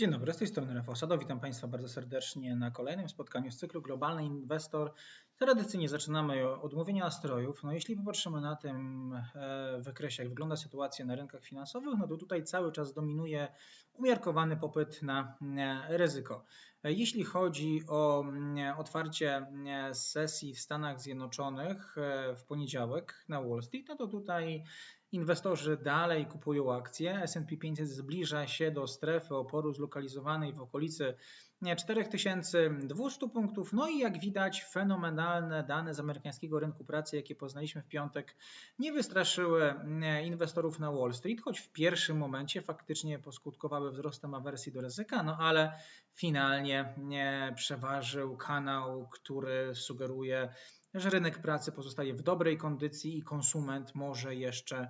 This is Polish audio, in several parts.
Dzień dobry, z tej strony Rafał Sado. Witam Państwa bardzo serdecznie na kolejnym spotkaniu z cyklu Globalny Inwestor. Tradycyjnie zaczynamy od mówienia nastrojów. No jeśli popatrzymy na tym e, wykresie, jak wygląda sytuacja na rynkach finansowych, no to tutaj cały czas dominuje umiarkowany popyt na e, ryzyko. E, jeśli chodzi o otwarcie sesji w Stanach Zjednoczonych w poniedziałek na Wall Street, no to tutaj Inwestorzy dalej kupują akcje. S&P 500 zbliża się do strefy oporu zlokalizowanej w okolicy 4200 punktów. No i jak widać, fenomenalne dane z amerykańskiego rynku pracy, jakie poznaliśmy w piątek, nie wystraszyły inwestorów na Wall Street, choć w pierwszym momencie faktycznie poskutkowały wzrostem awersji do ryzyka, no ale finalnie przeważył kanał, który sugeruje że rynek pracy pozostaje w dobrej kondycji i konsument może jeszcze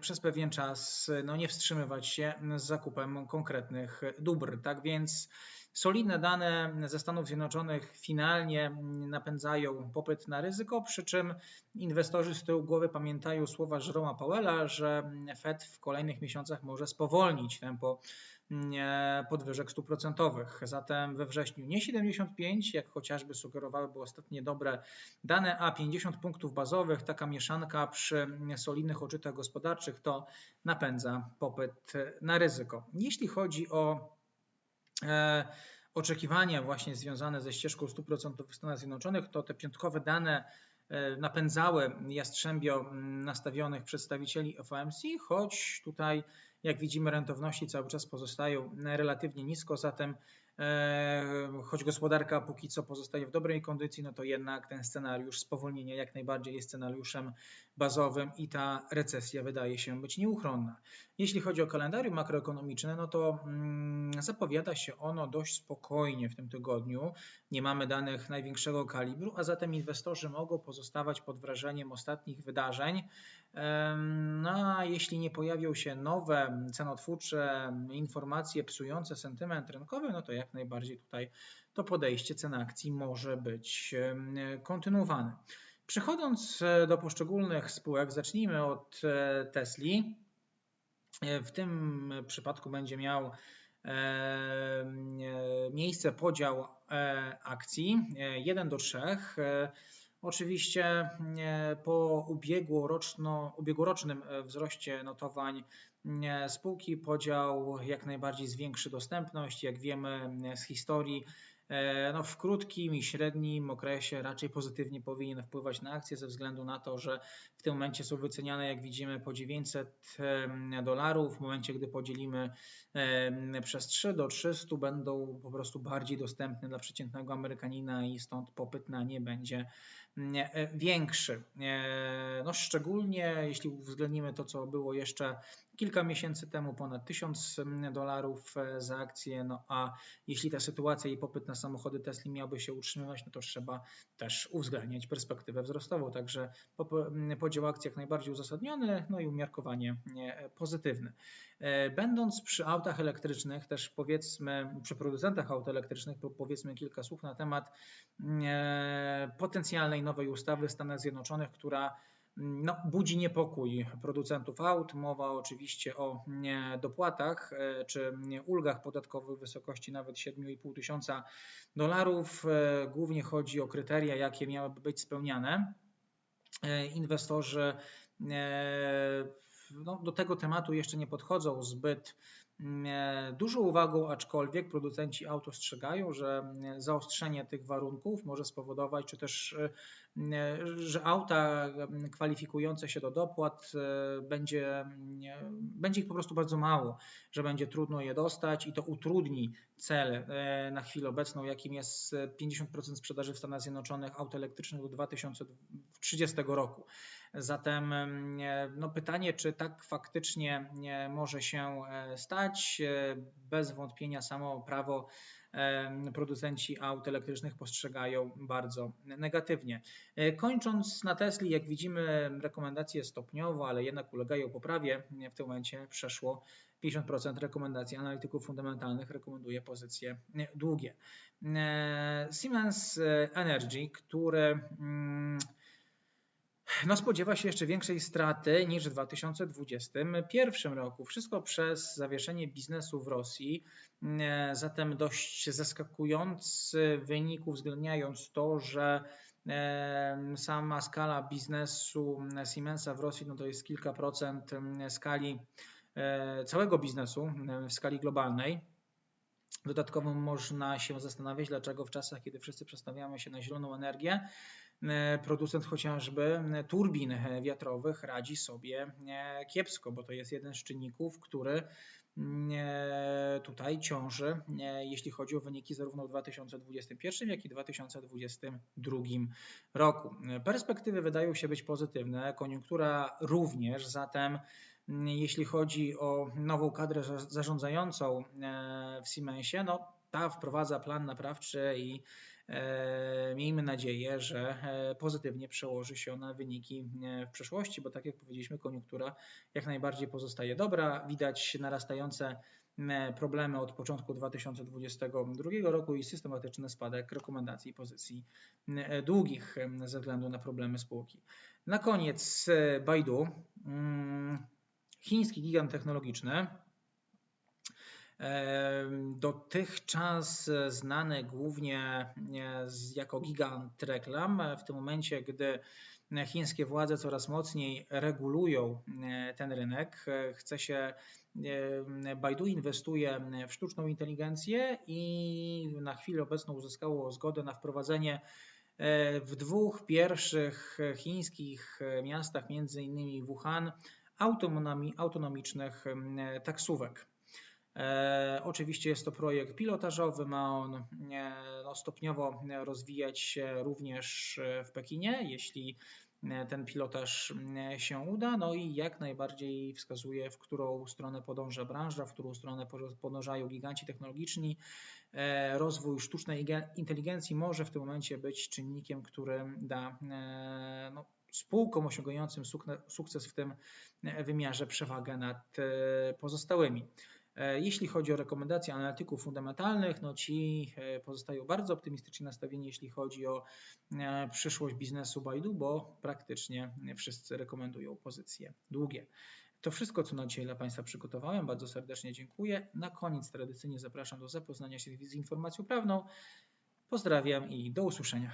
przez pewien czas no, nie wstrzymywać się z zakupem konkretnych dóbr. Tak więc solidne dane ze Stanów Zjednoczonych finalnie napędzają popyt na ryzyko, przy czym inwestorzy z tyłu głowy pamiętają słowa Jeroma Powella, że Fed w kolejnych miesiącach może spowolnić tempo podwyżek stóp procentowych. Zatem we wrześniu nie 75, jak chociażby sugerowałyby ostatnie dobre dane, a 50 punktów bazowych, taka mieszanka przy solidnych odczytach gospodarczych to napędza popyt na ryzyko. Jeśli chodzi o e, oczekiwania właśnie związane ze ścieżką stóp procentowych w Stanach Zjednoczonych, to te piątkowe dane e, napędzały jastrzębio nastawionych przedstawicieli FOMC, choć tutaj jak widzimy, rentowności cały czas pozostają relatywnie nisko, zatem choć gospodarka póki co pozostaje w dobrej kondycji, no to jednak ten scenariusz spowolnienia jak najbardziej jest scenariuszem bazowym i ta recesja wydaje się być nieuchronna. Jeśli chodzi o kalendarium makroekonomiczne, no to mm, zapowiada się ono dość spokojnie w tym tygodniu. Nie mamy danych największego kalibru, a zatem inwestorzy mogą pozostawać pod wrażeniem ostatnich wydarzeń. No a jeśli nie pojawią się nowe cenotwórcze informacje psujące sentyment rynkowy, no to jak najbardziej tutaj to podejście cen akcji może być kontynuowane. Przechodząc e, do poszczególnych spółek, zacznijmy od e, Tesli. E, w tym przypadku będzie miał miejsce podział akcji 1 do 3. Oczywiście po ubiegłoroczno, ubiegłorocznym wzroście notowań spółki podział jak najbardziej zwiększy dostępność. Jak wiemy z historii, E, no w krótkim i średnim okresie raczej pozytywnie powinien wpływać na akcje ze względu na to, że w tym momencie są wyceniane, jak widzimy, po 900 dolarów. W momencie, gdy podzielimy przez 3 do 300, będą po prostu bardziej dostępne dla przeciętnego Amerykanina i stąd popyt na nie będzie e, większy. E, no szczególnie jeśli uwzględnimy to, co było jeszcze kilka miesięcy temu, ponad 1000 dolarów za akcję, no a jeśli ta sytuacja i popyt na samochody Tesla miałby się utrzymywać, no to trzeba też uwzględniać perspektywę wzrostową. Także podział akcji jak najbardziej uzasadniony, no i umiarkowanie pozytywne. E, będąc przy autach elektrycznych, też powiedzmy, przy producentach aut elektrycznych, powiedzmy kilka słów na temat e, potencjalnej nowej ustawy w Stanach Zjednoczonych, która no, budzi niepokój producentów aut. Mowa oczywiście o dopłatach e, czy ulgach podatkowych w wysokości nawet 7,5 tysiąca dolarów. E, głównie chodzi o kryteria, jakie miałyby być spełniane. E, inwestorzy no, do tego tematu jeszcze nie podchodzą zbyt dużą uwagą, aczkolwiek producenci aut ostrzegają, że zaostrzenie tych warunków może spowodować, czy też że auta kwalifikujące się do dopłat e, będzie, będzie ich po prostu bardzo mało, że będzie trudno je dostać i to utrudni cel e, na chwilę obecną, jakim jest 50% sprzedaży w Stanach Zjednoczonych aut elektrycznych do 2030 roku. Zatem no pytanie, czy tak faktycznie może się e, stać? Bez wątpienia samo prawo producenci aut elektrycznych postrzegają bardzo negatywnie. E, kończąc na Tesli, jak widzimy, rekomendacje stopniowo, ale jednak ulegają poprawie. W tym momencie przeszło 50% rekomendacji analityków fundamentalnych rekomenduje pozycje długie. E, Siemens Energy, które mm, no spodziewa się jeszcze większej straty niż w 2021 roku. Wszystko przez zawieszenie biznesu w Rosji. E, Zatem dość zaskakujący wynik, uwzględniając to, że e, sama skala biznesu Siemensa w Rosji no to jest kilka procent skali e, całego biznesu w skali globalnej. Dodatkowo można się zastanawiać, dlaczego w czasach, kiedy wszyscy przestawiamy się na zieloną energię, producent chociażby turbin wiatrowych radzi sobie e, kiepsko, bo to jest jeden z czynników, który e, tutaj ciąży, jeśli chodzi o wyniki zarówno w 2021, jak i 2022 roku. Perspektywy wydają się być pozytywne, koniunktura również, zatem jeśli chodzi o nową kadrę zarządzającą e, w Siemensie, no ta wprowadza plan naprawczy i e, miejmy nadzieję, że e, pozytywnie przełoży się na wyniki w przyszłości, bo tak jak powiedzieliśmy, koniunktura jak najbardziej pozostaje dobra. Widać narastające problemy od początku 2022 roku i systematyczny spadek rekomendacji pozycji długich ze względu na problemy spółki. Na koniec Baidu. Mm, chiński gigant technologiczny, dotychczas znany głównie jako gigant reklam, w tym momencie, gdy chińskie władze coraz mocniej regulują ten rynek, chce się, Baidu inwestuje w sztuczną inteligencję i na chwilę obecną uzyskało zgodę na wprowadzenie w dwóch pierwszych chińskich miastach, między innymi Wuhan, autonomicznych taksówek. E, oczywiście jest to projekt pilotażowy, ma on e, no, stopniowo rozwijać się również w Pekinie, jeśli e, ten pilotaż się uda, no i jak najbardziej wskazuje, w którą stronę podąża branża, w którą stronę podążają giganci technologiczni. Rozwój sztucznej inteligencji może w tym momencie być czynnikiem, który da no, spółkom osiągającym sukces w tym e, wymiarze przewagę nad e, pozostałymi. E, jeśli chodzi o rekomendacje analityków fundamentalnych, no ci pozostają bardzo optymistycznie nastawieni, jeśli chodzi o przyszłość biznesu Baidu, bo praktycznie wszyscy rekomendują pozycje długie. To wszystko, co na dzisiaj dla Państwa przygotowałem. Bardzo serdecznie dziękuję. Na koniec tradycyjnie zapraszam do zapoznania się z informacją prawną. Pozdrawiam i do usłyszenia.